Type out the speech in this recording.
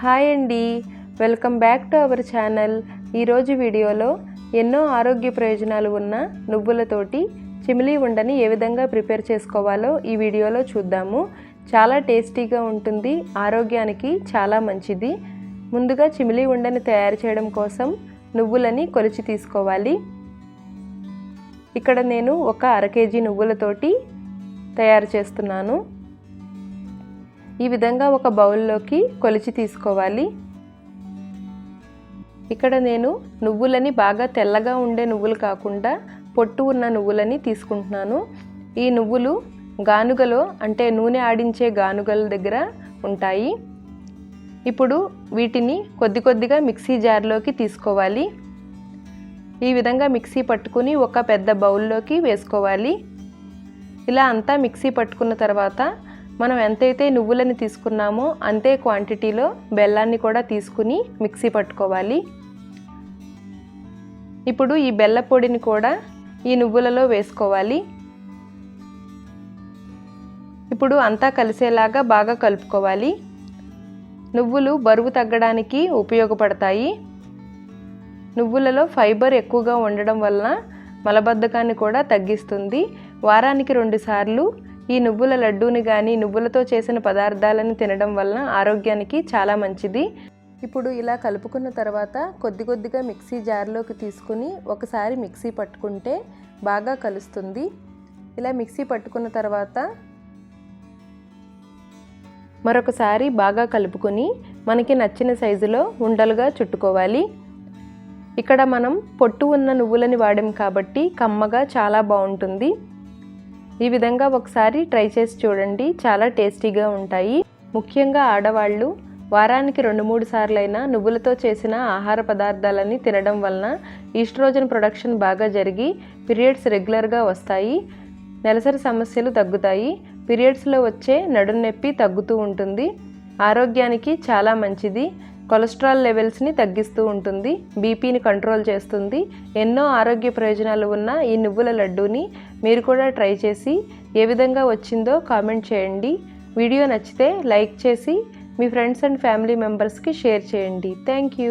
Hi అండి. Welcome back to our channel. ఈరోజు వీడియోలో ఎన్నో ఆరోగ్య ప్రయోజనాలు ఉన్న నువ్వులతోటి చిమిలి ఉండని ఏ విధంగా ప్రిపేర్ చేసుకోవాలో ఈ వీడియోలో చూద్దాము. చాలా టేస్టీగా ఉంటుంది. ఆరోగ్యానికి చాలా మంచిది. ముందుగా చిమిలి ఉండని తయారు చేయడం కోసం నువ్వులని కొలిచి తీసుకోవాలి. ఇక్కడ నేను ఒక అర కేజీ నువ్వులతోటి తయారు చేస్తున్నాను. ఈ విధంగా ఒక బౌల్లోకి కొలిచి తీసుకోవాలి. ఇక్కడ నేను నువ్వులని బాగా తెల్లగా ఉండే నువ్వులు కాకుండా పొట్టు ఉన్న నువ్వులని తీసుకుంటున్నాను. ఈ నువ్వులు గానుగలో అంటే నూనె ఆడించే గానుగల దగ్గర ఉంటాయి. ఇప్పుడు వీటిని కొద్ది కొద్దిగా మిక్సీ జార్లోకి తీసుకోవాలి. ఈ విధంగా మిక్సీ పట్టుకుని ఒక పెద్ద బౌల్లోకి వేసుకోవాలి. ఇలా అంతా మిక్సీ పట్టుకున్న తర్వాత మనం ఎంతైతే నువ్వులని తీసుకున్నామో అంతే క్వాంటిటీలో బెల్లాన్ని కూడా తీసుకుని మిక్సీ పట్టుకోవాలి. ఇప్పుడు ఈ బెల్ల పొడిని కూడా ఈ నువ్వులలో వేసుకోవాలి. ఇప్పుడు అంతా కలిసేలాగా బాగా కలుపుకోవాలి. నువ్వులు బరువు తగ్గడానికి ఉపయోగపడతాయి. నువ్వులలో ఫైబర్ ఎక్కువగా ఉండడం వలన మలబద్ధకాన్ని కూడా తగ్గిస్తుంది. వారానికి రెండుసార్లు ఈ నువ్వుల లడ్డూని కానీ నువ్వులతో చేసిన పదార్థాలను తినడం వలన ఆరోగ్యానికి చాలా మంచిది. ఇప్పుడు ఇలా కలుపుకున్న తర్వాత కొద్ది కొద్దిగా మిక్సీ జార్లోకి తీసుకుని ఒకసారి మిక్సీ పట్టుకుంటే బాగా కలుస్తుంది. ఇలా మిక్సీ పట్టుకున్న తర్వాత మరొకసారి బాగా కలుపుకొని మనకి నచ్చిన సైజులో ఉండలుగా చుట్టుకోవాలి. ఇక్కడ మనం పొట్టు ఉన్న నువ్వులని వాడాం కాబట్టి కమ్మగా చాలా బాగుంటుంది. ఈ విధంగా ఒకసారి ట్రై చేసి చూడండి. చాలా టేస్టీగా ఉంటాయి. ముఖ్యంగా ఆడవాళ్ళు వారానికి రెండు మూడు సార్లైనా నువ్వులతో చేసిన ఆహార పదార్థాలని తినడం వలన ఈస్ట్రోజన్ ప్రొడక్షన్ బాగా జరిగి పీరియడ్స్ రెగ్యులర్గా వస్తాయి. నెలసరి సమస్యలు తగ్గుతాయి. పీరియడ్స్లో వచ్చే నడుం నొప్పి తగ్గుతూ ఉంటుంది. ఆరోగ్యానికి చాలా మంచిది. కొలెస్ట్రాల్ లెవెల్స్ని తగ్గిస్తూ ఉంటుంది. బీపీని కంట్రోల్ చేస్తుంది. ఎన్నో ఆరోగ్య ప్రయోజనాలు ఉన్న ఈ నువ్వుల లడ్డూని మీరు కూడా ట్రై చేసి ఏ విధంగా వచ్చిందో కామెంట్ చేయండి. వీడియో నచ్చితే లైక్ చేసి మీ ఫ్రెండ్స్ అండ్ ఫ్యామిలీ మెంబర్స్కి షేర్ చేయండి. Thank you.